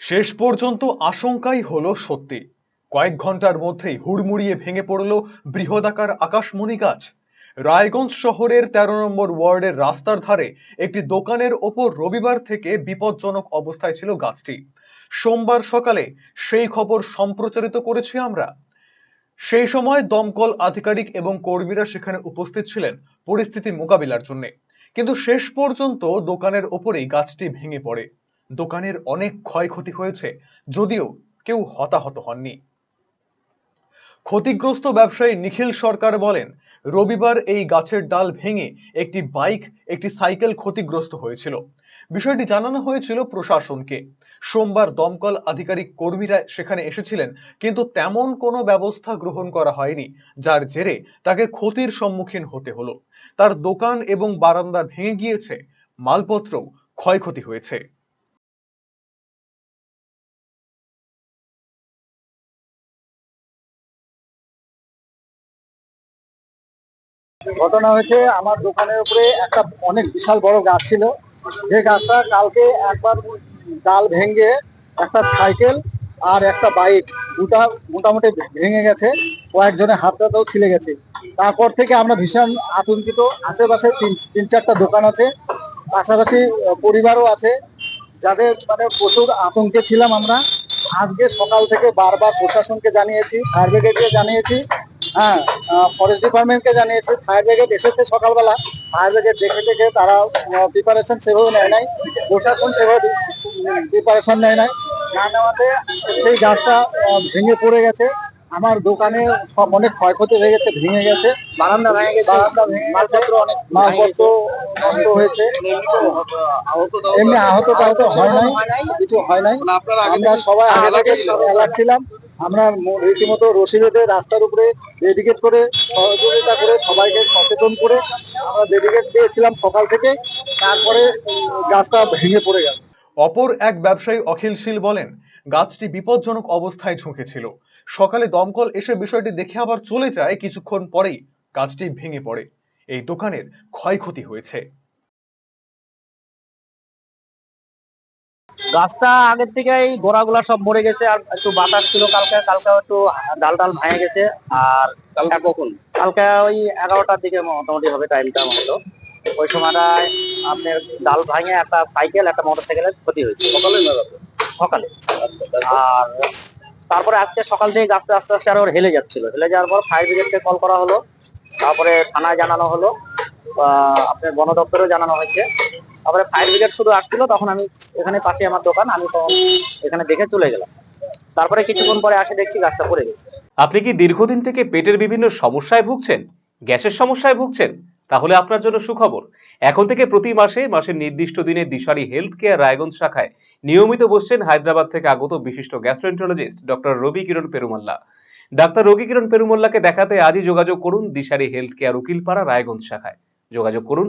শেষ পর্যন্ত আশঙ্কাই হলো সত্যি। কয়েক ঘণ্টার মধ্যেই হুড়মুড়িয়ে ভেঙে পড়ল বৃহদাকার আকাশমণি গাছ। রায়গঞ্জ শহরের তেরো নম্বর ওয়ার্ডের রাস্তার ধারে একটি দোকানের ওপর রবিবার থেকে বিপজ্জনক অবস্থায় ছিল গাছটি। সোমবার সকালে সেই খবর সম্প্রচারিত করেছি আমরা। সেই সময় দমকল আধিকারিক এবং কর্মীরা সেখানে উপস্থিত ছিলেন পরিস্থিতি মোকাবিলার জন্য। কিন্তু শেষ পর্যন্ত দোকানের ওপরেই গাছটি ভেঙে পড়ে। দোকানের অনেক ক্ষয়ক্ষতি হয়েছে, যদিও কেউ হতাহত হননি। ক্ষতিগ্রস্ত ব্যবসায়ী নিখিল সরকার বলেন, রবিবার এই গাছের ডাল ভেঙে একটি বাইক, একটি সাইকেল ক্ষতিগ্রস্ত হয়েছিল। বিষয়টি জানানো হয়েছিল প্রশাসনকে। সোমবার দমকল আধিকারিক কর্মীরা সেখানে এসেছিলেন, কিন্তু তেমন কোনো ব্যবস্থা গ্রহণ করা হয়নি, যার জেরে তাকে ক্ষতির সম্মুখীন হতে হলো। তার দোকান এবং বারান্দা ভেঙে গিয়েছে, মালপত্রও ক্ষয়ক্ষতি হয়েছে। ঘটনা হয়েছে, আমার দোকানের উপরে একটা অনেক বিশাল বড় গাছ ছিল। যে গাছটা কালকে একবার ডাল ভেঙে একটা সাইকেল আর একটা বাইক দুটা মোটামুটি ভেঙে গেছে, কয়েকজনের হাতটাতেও ছিলে গেছে। তারপর থেকে আমরা ভীষণ আতঙ্কিত। আশেপাশে তিন তিন চারটা দোকান আছে, পাশাপাশি পরিবারও আছে। যাদের মানে প্রচুর আতঙ্কে ছিলাম আমরা, আজকে সকাল থেকে বারবার প্রশাসনকে জানিয়েছি, ফায়ার ব্রিগেডকে জানিয়েছি হ্যাঁ ফরেস্ট ডিপার্টমেন্টকে জানিয়েছি ফায়ার ব্রিগেড এসেছে সকালবেলা। ফায়ার ব্রিগেড দেখে দেখে তারা প্রিপারেশন সেভাবে নেয় নাই। প্রশাসন সেভাবে প্রিপারেশন নেয় নাই। না নেওয়াতে সেই গাছটা ভেঙে পড়ে গেছে। আমার দোকানে সব অনেক ক্ষয়ক্ষতি হয়ে গেছে ভেঙে গেছে। বারান্দা ভেঙে গেছে। বারান্দা ভেঙে মালপত্র অনেক মালপত্র নষ্ট হয়েছে। এমনি আহত টাহত হয় নাই। কিছু হয় নাই। আমরা সবাই আগে থেকে অ্যালার্ট ছিলাম। আমরা রীতিমতো রশি বেঁধে রাস্তার উপরে ডেডিকেট করে সহযোগিতা করে সবাইকে সচেতন করে আমরা ডেডিকেট দিয়েছিলাম সকাল থেকে। তারপরে গাছটা ভেঙে পড়ে গেল। অপর এক ব্যবসায়ী অখিল শীল বলেন, গাছটি বিপজ্জনক অবস্থায় ঝুঁকেছিল। সকালে দমকল এসে বিষয়টি দেখে আবার চলে যায় কিছুক্ষণ পরেই গাছটি ভেঙে পড়ে। এই দোকানের ক্ষয়ক্ষতি হয়েছে। গাছটা আগের থেকেই গোড়াগুলা সব মরে গেছে আর একটু বাতাস ছিল কালকে কালকে একটু ডাল ডাল ভাঙে গেছে আর কালকে কখন? কালকে ওই এগারোটার দিকে মোটামুটি হবে টাইমটা মতো ওই সময়টায় আপনার ডাল ভাঙে একটা সাইকেল একটা মোটর সাইকেলের ক্ষতি হয়েছে। সকালে সকালে। আর তারপরে আজকে সকাল থেকে গাছটা আস্তে আস্তে আরও হেলে যাচ্ছিল। হেলে যাওয়ার পর ফায়ার ব্রিগেডকে কল করা হলো তারপরে থানায় জানানো হলো আপনার বন দপ্তরেও জানানো হয়েছে। তারপরে ফায়ার ব্রিগেড শুধু আসছিল, তখন আমি এখানে পাশে আমার দোকান, আমি তখন এখানে দেখে চলে গেলাম। তারপরে কিছুক্ষণ পরে আসে দেখছি গাছটা পড়ে গেছে। আপনি কি দীর্ঘদিন থেকে পেটের বিভিন্ন সমস্যায় ভুগছেন? গ্যাসের সমস্যায় ভুগছেন? তাহলে আপনার জন্য সুখবর। এখন থেকে প্রতি মাসে, মাসের নির্দিষ্ট দিনে দিশারি হেলথ কেয়ার রায়গঞ্জ শাখায় নিয়মিত বসছেন হায়দ্রাবাদ থেকে আগত বিশিষ্ট gastroenterologist doctor Ravi Kiran Perumalla. Doctor Ravi Kiran পেরুমল্লাকে দেখাতে আজই যোগাযোগ করুন দিশারি হেলথ কেয়ার উকিলপাড়া রায়গঞ্জ শাখায়। যোগাযোগ করুন